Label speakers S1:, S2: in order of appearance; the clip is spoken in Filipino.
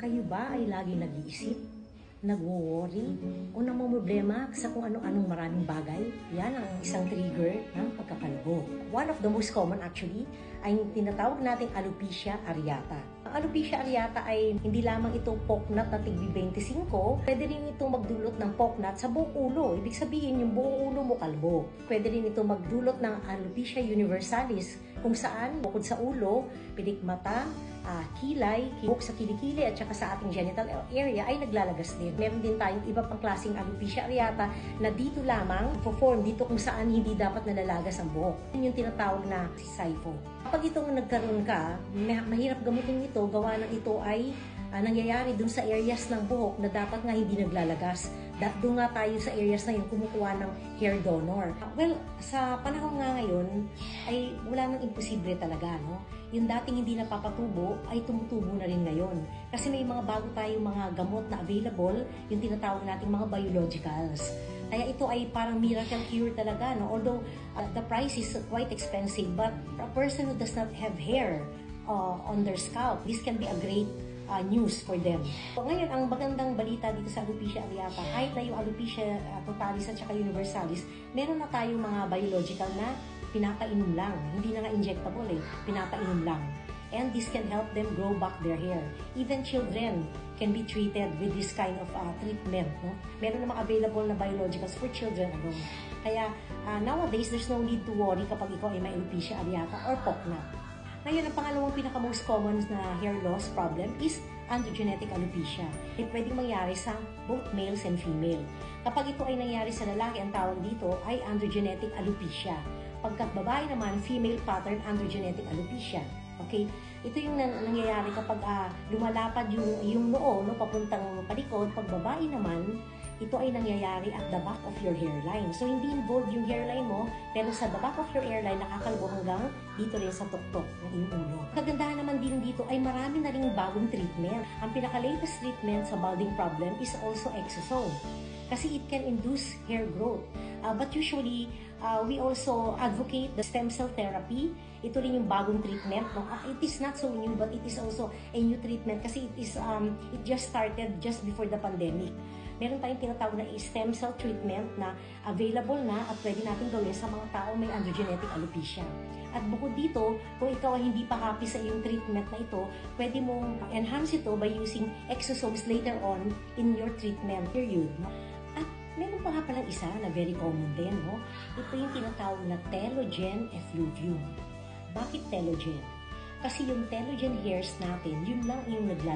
S1: Kayo ba ay lagi nag-iisip, nagwo-worry, o namumroblema sa kung ano-anong maraming bagay? Yan ang isang trigger ng pagkakalbo. One of the most common actually ay tinatawag nating alopecia areata. Ang alopecia areata ay hindi lamang itong poknat na tigbi 25, pwede rin itong magdulot ng poknat sa buong ulo. Ibig sabihin, yung buong ulo mo kalbo. Pwede rin itong magdulot ng alopecia universalis kung saan bukod sa ulo, pilik mata, ah, kilay, kibok sa kilikili at saka sa ating genital area ay naglalagas din. Meron din tayong iba pang klaseng alopecia areata na dito lamang perform dito kung saan hindi dapat nalalagas ang buhok. Yun yung tinatawag na SIFO. Kapag itong nagkaroon ka, ma- mahirap gamutin ito, gawa ng ito ay ah, nangyayari dun sa areas ng buhok na dapat nga hindi naglalagas. Da- doon nga tayo sa areas na yun kumukuha ng hair donor. Well, sa panahon nga ngayon, ay wala nang imposible talaga, no? Yung dating hindi napapatubo, ay tumutubo na rin ngayon. Kasi may mga bago tayong mga gamot na available, yung tinatawag nating mga biologicals. Kaya ito ay parang miracle cure talaga, no? Although uh, the price is quite expensive, but a person who does not have hair uh, on their scalp, this can be a great uh, news for them. So, ngayon, ang magandang balita dito sa alopecia areata, kahit na yung alopecia uh, totalis at saka universalis, meron na tayong mga biological na pinapainom lang. Hindi na nga injectable eh, pinapainom lang. And this can help them grow back their hair. Even children can be treated with this kind of uh, treatment. No? Meron namang available na biologicals for children alone. Kaya uh, nowadays, there's no need to worry kapag ikaw ay may alopecia areata or poknat. Ngayon, ang pangalawang pinaka-most common na hair loss problem is androgenetic alopecia. It pwedeng mangyari sa both males and female. Kapag ito ay nangyari sa lalaki, ang tawag dito ay androgenetic alopecia. Pagkat babae naman, female pattern androgenetic alopecia. Okay? Ito yung nan- nangyayari kapag ah, lumalapad yung, yung noo, no, papuntang palikod. Pag babae naman, ito ay nangyayari at the back of your hairline. So, hindi involved yung hairline mo, pero sa the back of your hairline, nakakalbo hanggang dito rin sa tuktok ng iyong ulo. Kagandahan naman din dito ay marami na rin bagong treatment. Ang pinaka-latest treatment sa balding problem is also exosome. Kasi it can induce hair growth. Uh, but usually, uh, we also advocate the stem cell therapy. Ito rin yung bagong treatment. No? Ah, it is not so new, but it is also a new treatment kasi it is um, it just started just before the pandemic meron tayong tinatawag na stem cell treatment na available na at pwede natin gawin sa mga tao may androgenetic alopecia. At bukod dito, kung ikaw ay hindi pa happy sa iyong treatment na ito, pwede mong enhance ito by using exosomes later on in your treatment period. At meron pa nga palang isa na very common din. No? Ito yung tinatawag na telogen effluvium. Bakit telogen? Kasi yung telogen hairs natin, yun lang yung nagla